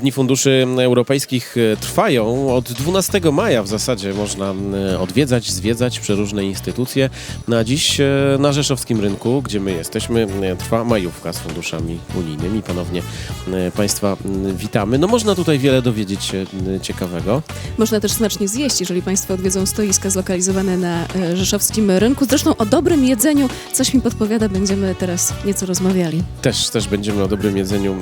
Dni Funduszy Europejskich e, trwają. Od 12 maja w zasadzie można e, odwiedzać, zwiedzać przeróżne instytucje. Na dziś e, na Rzeszowskim Rynku, gdzie my jesteśmy, trwa majówka z funduszami unijnymi. Ponownie Państwa witamy. No można tutaj wiele dowiedzieć się ciekawego. Można też smacznie zjeść, jeżeli Państwo odwiedzą stoiska zlokalizowane na rzeszowskim rynku. Zresztą o dobrym jedzeniu, coś mi podpowiada, będziemy teraz nieco rozmawiali. Też, też będziemy o dobrym jedzeniu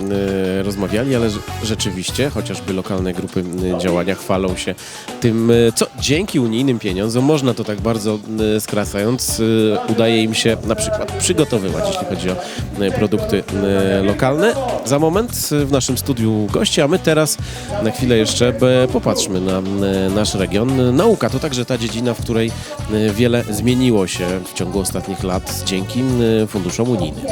rozmawiali, ale rze- rzeczywiście, chociażby lokalne grupy działania chwalą się tym, e, co dzięki unijnym pieniądzom, można to tak bardzo skracając, e, udaje im się na przykład przygotowywać, jeśli chodzi o e, produkty lokalne. Za moment w naszym studiu goście, a my teraz na chwilę jeszcze popatrzmy na nasz region. Nauka to także ta dziedzina, w której wiele zmieniło się w ciągu ostatnich lat dzięki funduszom unijnym.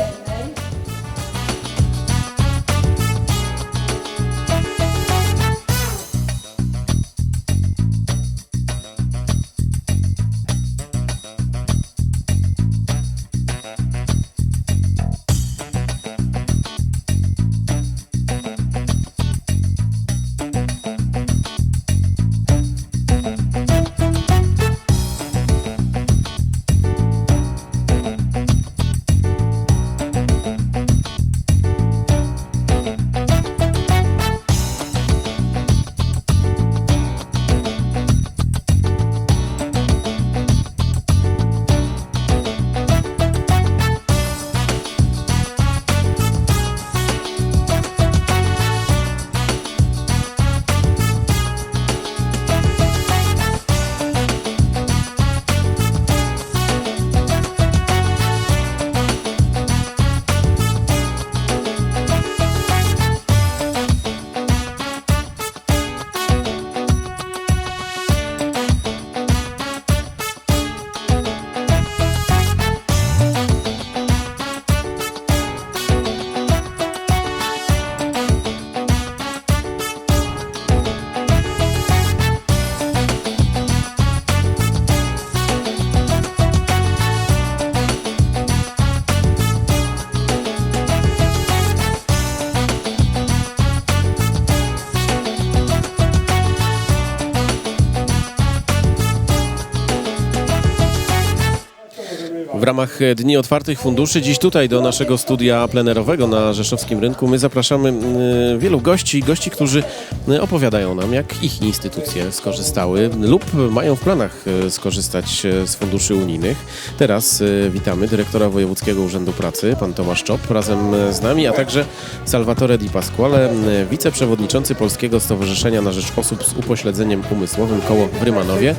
W ramach e, Dni Otwartych Funduszy dziś tutaj do naszego studia plenerowego na Rzeszowskim Rynku my zapraszamy e, wielu gości, gości, którzy e, opowiadają nam, jak ich instytucje skorzystały lub mają w planach skorzystać z funduszy unijnych. Teraz witamy dyrektora Wojewódzkiego Urzędu Pracy, pan Tomasz Czop, razem z nami, a także Salvatore Di Pasquale, wiceprzewodniczący Polskiego Stowarzyszenia na Rzecz Osób z Upośledzeniem Umysłowym Koło w Rymanowie.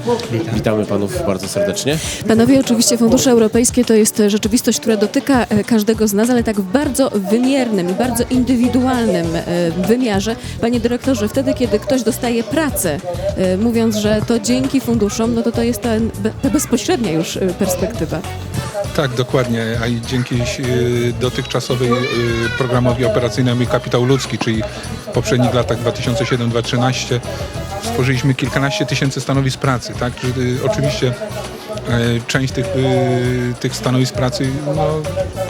Witamy panów bardzo serdecznie. Panowie, oczywiście fundusze europejskie to jest e, rzeczywistość, która dotyka e, każdego z nas, ale tak w bardzo wymiernym bardzo indywidualnym e, wymiarze. Panie dyrektorze, wtedy, kiedy ktoś dostaje pracę, mówiąc, że to dzięki funduszom, no to to jest ta, ta bezpośrednia już perspektywa. Tak, dokładnie, a i dzięki dotychczasowej programowi operacyjnemu Kapitał Ludzki, czyli w poprzednich latach 2007-2013 stworzyliśmy kilkanaście tysięcy stanowisk pracy, tak? Oczywiście część tych, y, tych stanowisk pracy, no,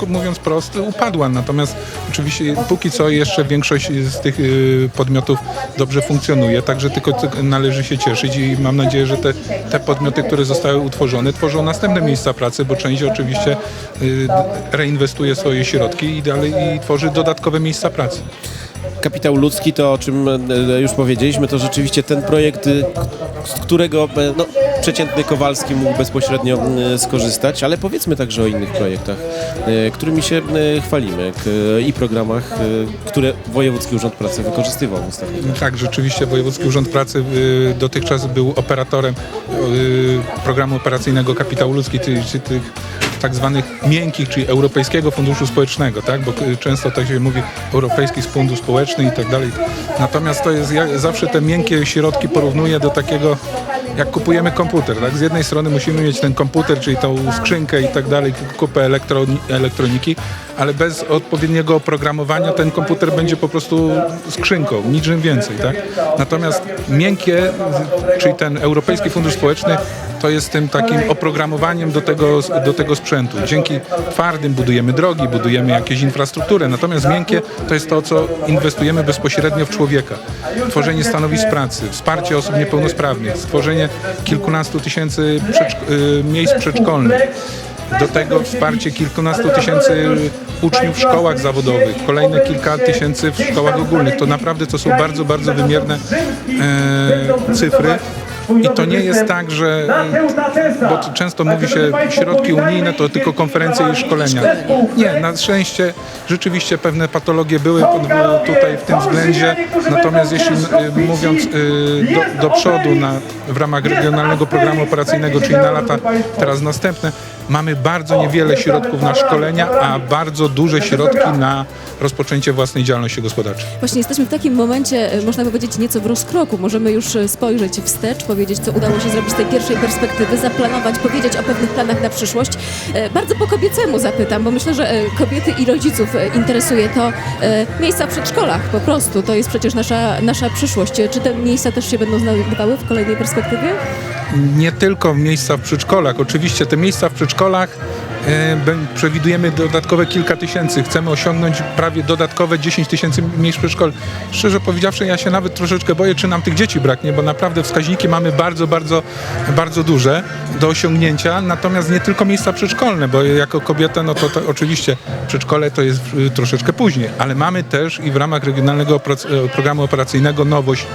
mówiąc prosto, upadła. Natomiast oczywiście póki co jeszcze większość z tych y, podmiotów dobrze funkcjonuje, także tylko ty- należy się cieszyć i mam nadzieję, że te, te podmioty, które zostały utworzone, tworzą następne miejsca pracy, bo część oczywiście y, reinwestuje swoje środki i dalej i tworzy dodatkowe miejsca pracy. Kapitał ludzki to, o czym e, już powiedzieliśmy, to rzeczywiście ten projekt, e, z którego e, no, przeciętny Kowalski mógł bezpośrednio e, skorzystać, ale powiedzmy także o innych projektach, e, którymi się e, chwalimy i programach, e, które Wojewódzki Urząd Pracy wykorzystywał latach. Tak, rzeczywiście Wojewódzki Urząd Pracy y, dotychczas był operatorem programu operacyjnego Kapitał Ludzki, czyli, czy tych tak zwanych miękkich, czyli Europejskiego Funduszu Społecznego, tak? bo często tak się mówi Europejski Fundusz Społeczny i tak dalej. Natomiast to jest, ja zawsze te miękkie środki porównuję do takiego jak kupujemy komputer, tak? Z jednej strony musimy mieć ten komputer, czyli tą skrzynkę i tak dalej, kupę elektro, elektroniki, ale bez odpowiedniego oprogramowania ten komputer będzie po prostu skrzynką, niczym więcej, tak? Natomiast miękkie, czyli ten Europejski Fundusz Społeczny, to jest tym takim oprogramowaniem do tego, do tego sprzętu. Dzięki twardym budujemy drogi, budujemy jakieś infrastrukturę, natomiast miękkie to jest to, co inwestujemy bezpośrednio w człowieka. Tworzenie stanowisk pracy, wsparcie osób niepełnosprawnych, stworzenie kilkunastu tysięcy y, miejsc przedszkolnych. Do tego wsparcie kilkunastu tysięcy uczniów w szkołach zawodowych, kolejne kilka tysięcy w szkołach ogólnych. To naprawdę to są bardzo, bardzo wymierne e, cyfry. I to nie jest tak, że, bo to często mówi się środki unijne to tylko konferencje i szkolenia. Nie, na szczęście rzeczywiście pewne patologie były tutaj w tym względzie, natomiast jeśli y, mówiąc y, do, do przodu na, w ramach regionalnego programu operacyjnego, czyli na lata teraz następne, mamy bardzo niewiele środków na szkolenia, a bardzo duże środki na rozpoczęcie własnej działalności gospodarczej. Właśnie jesteśmy w takim momencie, e, można powiedzieć, nieco w rozkroku. Możemy już e, spojrzeć wstecz, powiedzieć, co udało się zrobić z tej pierwszej perspektywy, zaplanować, powiedzieć o pewnych planach na przyszłość. E, Bardzo po kobiecemu zapytam, bo myślę, że kobiety i rodziców interesuje to miejsca w przedszkolach po prostu. To jest przecież nasza, nasza przyszłość. Czy te miejsca też się będą znajdowały w kolejnej perspektywie? Nie tylko miejsca w przedszkolach. Oczywiście te miejsca w przedszkolach e, przewidujemy dodatkowe kilka tysięcy. Chcemy osiągnąć prawie dodatkowe 10 tysięcy miejsc przedszkol. Szczerze powiedziawszy, ja się nawet troszeczkę boję, czy nam tych dzieci braknie, bo naprawdę wskaźniki mamy bardzo, bardzo, bardzo duże do osiągnięcia. Natomiast nie tylko miejsca przedszkolne, bo jako kobieta, no to, to oczywiście przedszkole to jest troszeczkę później, ale mamy też i w ramach regionalnego e, programu operacyjnego nowość,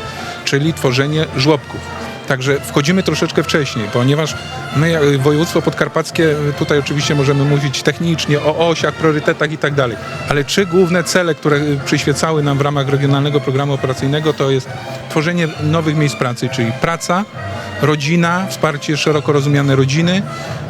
czyli tworzenie żłobków. Także wchodzimy troszeczkę wcześniej, ponieważ my, jak województwo podkarpackie, tutaj oczywiście możemy mówić technicznie o osiach, priorytetach i tak dalej, ale trzy główne cele, które przyświecały nam w ramach regionalnego programu operacyjnego, to jest tworzenie nowych miejsc pracy, czyli praca, rodzina, wsparcie szeroko rozumiane rodziny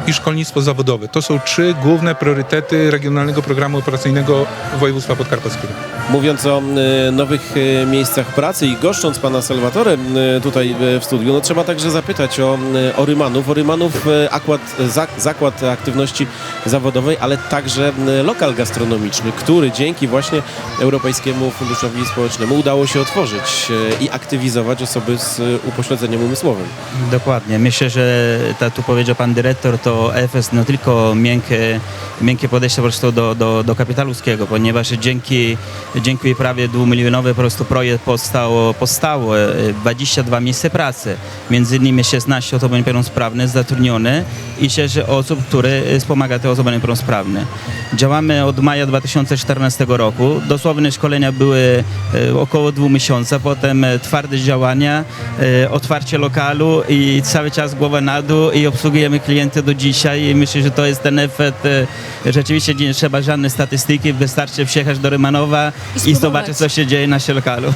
i szkolnictwo zawodowe. To są trzy główne priorytety regionalnego programu operacyjnego województwa podkarpackiego. Mówiąc o e, nowych e, miejscach pracy i goszcząc pana Salvatore e, tutaj w studiu, no trzeba także zapytać o, o Rymanów. O Rymanów akład, zak, zakład aktywności zawodowej, ale także lokal gastronomiczny, który dzięki właśnie Europejskiemu Funduszowi Społecznemu udało się otworzyć i aktywizować osoby z upośledzeniem umysłowym. Dokładnie. Myślę, że tak tu powiedział pan dyrektor, to EFS no tylko miękkie, miękkie podejście po prostu do, do, do kapitału ludzkiego, ponieważ dzięki, dzięki prawie dwumilionowy po prostu projekt powstało, powstało e, 22 miejsca pracy. Między innymi 16 osób niepełnosprawnych zatrudnione i 6 osób, które e, wspomaga te osoby niepełnosprawne. Działamy od maja 2014 roku. Dosłowne szkolenia były e, około dwóch miesięcy, potem e, twarde działania, e, otwarcie lokalu i cały czas głowa na dół i obsługujemy klientów do dzisiaj i myślę, że to jest ten efekt. Rzeczywiście nie trzeba żadnej statystyki, wystarczy przyjechać do Rymanowa I i, zobaczyć, co się dzieje na naszym lokalu.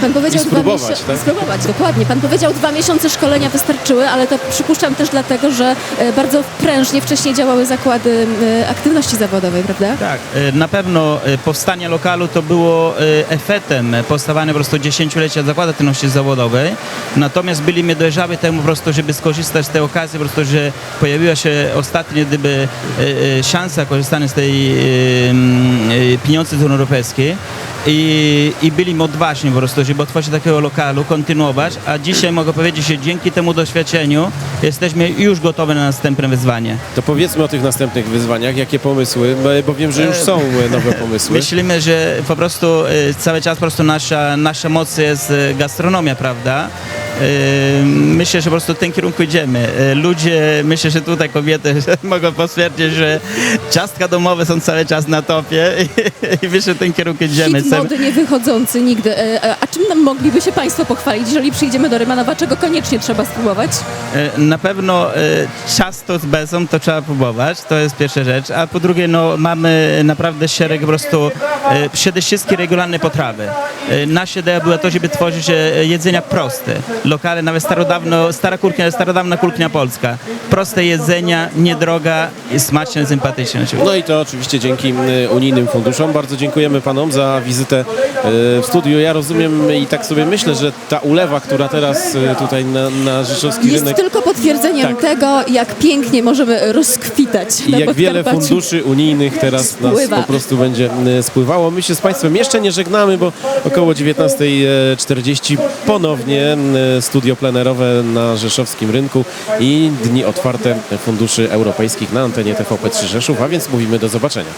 Pan powiedział I spróbować, dwa miesiące. tak? Spróbować, dokładnie. Pan powiedział dwa miesiące szkolenia wystarczyły, ale to przypuszczam też dlatego, że bardzo prężnie wcześniej działały zakłady aktywności zawodowej, prawda? Tak, e, na pewno e, powstanie lokalu to było e, efektem powstawania po prostu dziesięciolecia zakładu aktywności zawodowej. Natomiast byliśmy dojrzawi temu po prostu, żeby skorzystać z tej okazji, po prostu, że pojawiła się ostatnio gdyby szansa korzystania z tej e, m, e, pieniędzy z Unii Europejskiej. I, I byliśmy odważni po prostu, żeby otworzyć takiego lokalu, kontynuować, a dzisiaj mogę powiedzieć, że dzięki temu doświadczeniu jesteśmy już gotowi na następne wyzwanie. To powiedzmy o tych następnych wyzwaniach, jakie pomysły, bo- wiem, że już są e, nowe pomysły. Myślimy, że po prostu e, cały czas po prostu nasza, nasza moc jest e, gastronomia, prawda? Myślę, że po prostu w tym kierunku idziemy. Ludzie, myślę, że tutaj kobiety mogą potwierdzić, że ciastka domowe są cały czas na topie i, myślę, że w tym kierunku idziemy. Hit mody nie wychodzący nigdy. A czym mogliby się Państwo pochwalić, jeżeli przyjdziemy do Rymanowa? Czego koniecznie trzeba spróbować? E, Na pewno e, ciasto z bezą to trzeba próbować, to jest pierwsza rzecz, a po drugie no, mamy naprawdę szereg po prostu e, przede wszystkim regularne potrawy. Nasza idea była to, żeby tworzyć jedzenia proste, lokale, nawet starodawno, stara kuchnia, starodawna kuchnia polska. Proste jedzenia, niedroga, i smaczne, sympatyczne. No i to oczywiście dzięki unijnym funduszom. Bardzo dziękujemy panom za wizytę w studiu. Ja rozumiem, i tak sobie myślę, że ta ulewa, która teraz e, tutaj na, na rzeszowski Jest rynek tylko potwierdzeniem Tak. tego, jak pięknie możemy rozkwitać i jak wiele Podkarpaciu. funduszy unijnych teraz nas Spływa. po prostu będzie e, spływało. My się z Państwem jeszcze nie żegnamy, bo około 19.40 ponownie e, studio plenerowe na rzeszowskim rynku i dni otwarte funduszy europejskich na antenie TVP3 Rzeszów, a więc mówimy do zobaczenia.